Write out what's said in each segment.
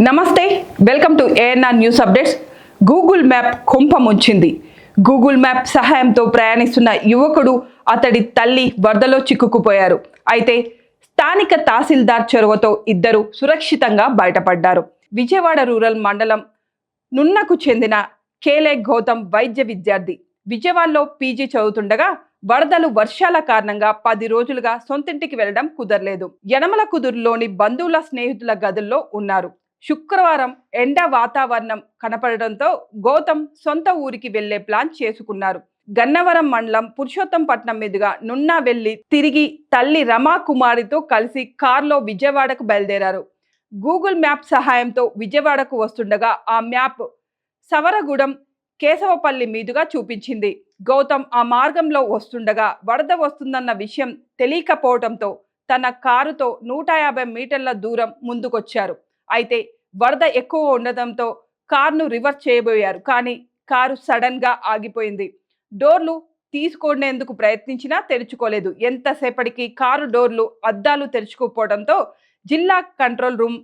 నమస్తే welcome to ANR news updates Google map కుంపముంచింది Google map సహాయంతో ప్రయాణిస్తున్న యువకుడు అతడి తల్లి వరదలో చిక్కుకుపోయారు. అయితే స్థానిక తహసీల్దార్ చొరవతో ఇద్దరు సురక్షితంగా బయటపడ్డారు. విజయవాడ రూరల్ మండలం నున్నకు చెందిన కేలే గౌతమ్ వైద్య విద్యార్థి. విజయవాడలో పీజీ చదువుతుండగా వరదలు వర్షాల కారణంగా పది రోజులుగా సొంతింటికి వెళ్ళడం కుదరలేదు. యనమల కుదురులోని బంధువుల స్నేహితుల గదుల్లో ఉన్నారు. శుక్రవారం ఎండ వాతావరణం కనపడడంతో గౌతమ్ సొంత ఊరికి వెళ్ళే ప్లాన్ చేసుకున్నారు. గన్నవరం మండలం పురుషోత్తంపట్నం మీదుగా నున్నా వెళ్ళి తిరిగి తల్లి రమా కుమారితో కలిసి కారులో విజయవాడకు బయలుదేరారు. గూగుల్ మ్యాప్ సహాయంతో విజయవాడకు వస్తుండగా ఆ మ్యాప్ సవరగూడెం కేశవపల్లి మీదుగా చూపించింది. గౌతమ్ ఆ మార్గంలో వస్తుండగా వరద వస్తుందన్న విషయం తెలియకపోవడంతో తన కారుతో నూట యాభై మీటర్ల దూరం ముందుకొచ్చారు. అయితే వరద ఎక్కువ ఉండడంతో కారును రివర్స్ చేయబోయారు. కానీ కారు సడన్గా ఆగిపోయింది. డోర్లు తీసుకునేందుకు ప్రయత్నించినా తెరుచుకోలేదు. ఎంతసేపటికి కారు డోర్లు అద్దాలు తెరుచుకోకపోవడంతో జిల్లా కంట్రోల్ రూమ్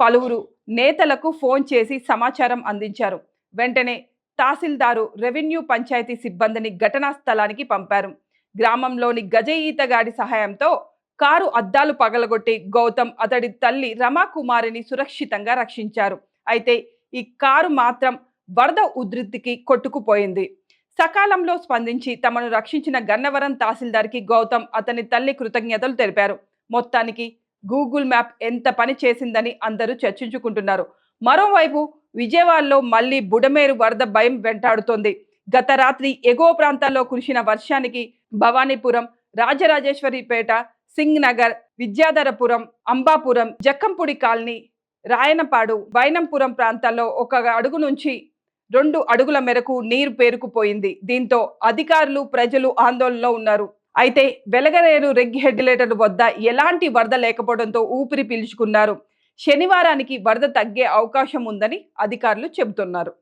పలువురు నేతలకు ఫోన్ చేసి సమాచారం అందించారు. వెంటనే తహసీల్దారు రెవెన్యూ పంచాయతీ సిబ్బందిని ఘటనా స్థలానికి పంపారు. గ్రామంలోని గజ ఈతగాడి సహాయంతో కారు అద్దాలు పగలగొట్టి గౌతమ్ అతడి తల్లి రమాకుమారిని సురక్షితంగా రక్షించారు. అయితే ఈ కారు మాత్రం వరద ఉధృతికి కొట్టుకుపోయింది. సకాలంలో స్పందించి తమను రక్షించిన గన్నవరం తహసీల్దార్కి గౌతమ్ అతని తల్లి కృతజ్ఞతలు తెలిపారు. మొత్తానికి గూగుల్ మ్యాప్ ఎంత పని చేసిందని అందరూ చర్చించుకుంటున్నారు. మరోవైపు విజయవాడలో మళ్ళీ బుడమేరు వరద భయం వెంటాడుతోంది. గత రాత్రి ఎగువ ప్రాంతాల్లో కురిసిన వర్షానికి భవానీపురం రాజరాజేశ్వరిపేట సింగ్ నగర్ విద్యాధరపురం అంబాపురం జక్కంపూడి కాలనీ రాయనపాడు వైనంపురం ప్రాంతాల్లో ఒక అడుగు నుంచి రెండు అడుగుల మేరకు నీరు పేరుకుపోయింది. దీంతో అధికారులు ప్రజలు ఆందోళనలో ఉన్నారు. అయితే వెలగరేరు రెగ్ హెడ్లేటర్ వద్ద ఎలాంటి వరద లేకపోవడంతో ఊపిరి పీల్చుకున్నారు. శనివారానికి వరద తగ్గే అవకాశం ఉందని అధికారులు చెబుతున్నారు.